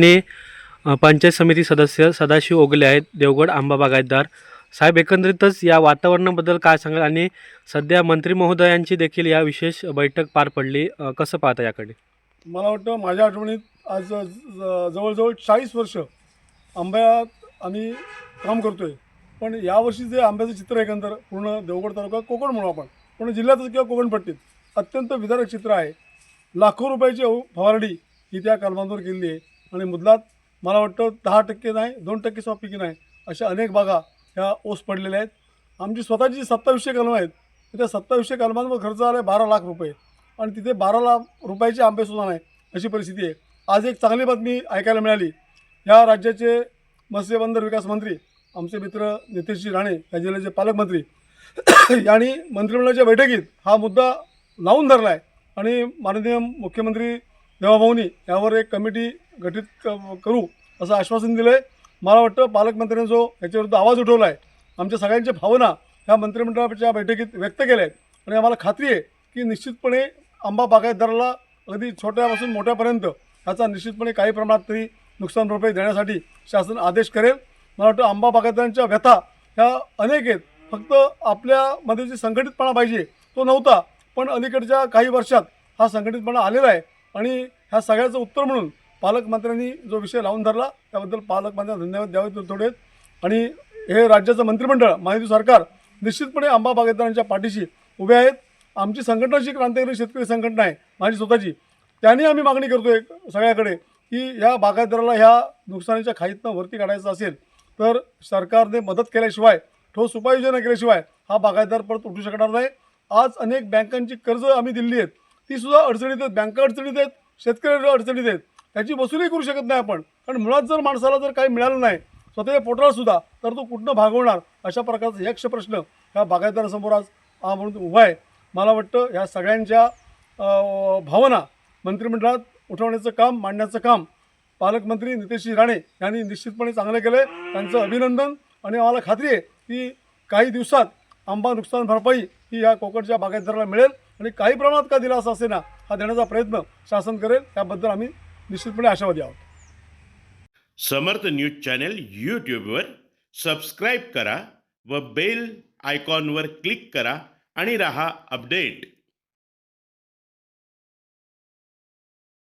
ने पंचायत समिती सदस्य सदाशिव ओगले आहेत देवगड आंबा बागायतदार. साहेब एकंदरीतच या वातावरणाबद्दल काय सांगाल? आणि सध्या मंत्री महोदयांची देखील या विशेष बैठक पार पडली. कसं पाहता याकडे? मला वाटतं माझ्या आठवणीत आज ज- जवळजवळ चाळीस वर्ष आंब्यात आम्ही काम करतो आहे पण यावर्षी जे आंब्याचं चित्र आहे एकंदर पूर्ण देवगड तालुका कोकण म्हणू आपण. पूर्ण जिल्ह्यातच किंवा कोकणपट्टीत अत्यंत विदारक चित्र आहे. लाखो रुपयाची फवारणी ही त्या कलमांवर केलेली आहे. आणि मुदलात मला वाटतं दहा टक्के नाही दोन टक्के सुद्धा नाही अशा अनेक बागा ह्या ओस पडलेल्या आहेत. आमची स्वतःची जी सत्तावीसशे कलमं आहेत त्या सत्तावीसशे कलमांवर खर्च आला आहे बारा लाख रुपये. आणि तिथे बारा लाख रुपयाचे आंबेसुद्धा नाही अशी परिस्थिती आहे. आज एक चांगली बातमी ऐकायला मिळाली. या राज्याचे मत्स्यबंदर विकास मंत्री आमचे मित्र नितेशजी राणे या जिल्ह्याचे पालकमंत्री यांनी मंत्रिमंडळाच्या बैठकीत हा मुद्दा लावून धरला आहे आणि माननीय मुख्यमंत्री देवाभाऊनी यावर एक कमिटी गठीत क- करू असं आश्वासन दिलं आहे मला वाटतं पालकमंत्र्यांनी जो याच्याविरुद्ध आवाज उठवला आहे आमच्या सगळ्यांच्या भावना ह्या मंत्रिमंडळाच्या बैठकीत व्यक्त केल्या आहेत आणि आम्हाला खात्री आहे की निश्चितपणे आंबा बागायतदाराला अगदी छोट्यापासून मोठ्यापर्यंत ह्याचा निश्चितपणे काही प्रमाणात तरी नुकसान भरपाई देण्यासाठी शासन आदेश करेल. मला वाटतं आंबा बागायतदारांच्या व्यथा ह्या अनेक आहेत. फक्त आपल्यामध्ये जे संघटितपणा पाहिजे तो नव्हता पण अलीकडच्या काही वर्षात हा संघटितपणा आलेला आहे. आणि ह्या सगळ्याचं उत्तर म्हणून पालकमंत्र्यांनी जो विषय लावून धरला त्याबद्दल पालकमंत्र्यांना धन्यवाद द्यावे थोडे आणि हे राज्याचं मंत्रिमंडळ माहिती सरकार निश्चितपणे आंबा बागायतदारांच्या पाठीशी उभे आहेत. आमची संघटना जी क्रांतिकारी शेतकरी संघटना आहे माझी स्वतःची. त्यांनी आम्ही मागणी करतोय सगळ्याकडे की ह्या बागायतदाराला ह्या नुकसानीच्या खाईतनं वरती काढायचं असेल तर सरकारने मदत केल्याशिवाय ठोस उपाययोजना केल्याशिवाय हा बागायतदार परत उठू शकणार नाही. आज अनेक बँकांची कर्ज आम्ही दिली आहेत. ती सुद्धा अडचणीत आहेत बँका अडचणीत आहेत शेतकरी अडचणीत आहेत. त्याची वसुली करू शकत नाही आपण. कारण मुळात जर माणसाला जर काही मिळालं नाही स्वतःच्या पोटाला सुद्धा तर तो कुठनं भागवणार? अशा प्रकारचा यक्ष प्रश्न ह्या बागायतदारासमोर आज हा म्हणून उभा आहे. मला वाटतं ह्या सगळ्यांच्या भावना मंत्रिमंडळात उठवण्याचं काम मांडण्याचं काम पालकमंत्री नितेशजी राणे यांनी निश्चितपणे चांगलं केलं आहे त्यांचं अभिनंदन आणि आम्हाला खात्री आहे की काही दिवसात आंबा नुकसान भरपाई ही या कोकणच्या बागायतदाराला मिळेल आणि काही प्रमाणात का दिला असे ना हा देण्याचा प्रयत्न शासन करेल त्याबद्दल आम्ही निश्चितपणे आशावादी आहोत. समर्थ न्यूज चॅनल यूट्यूबवर सबस्क्राईब करा व बेल आयकॉनवर क्लिक करा आणि रहा अपडेट.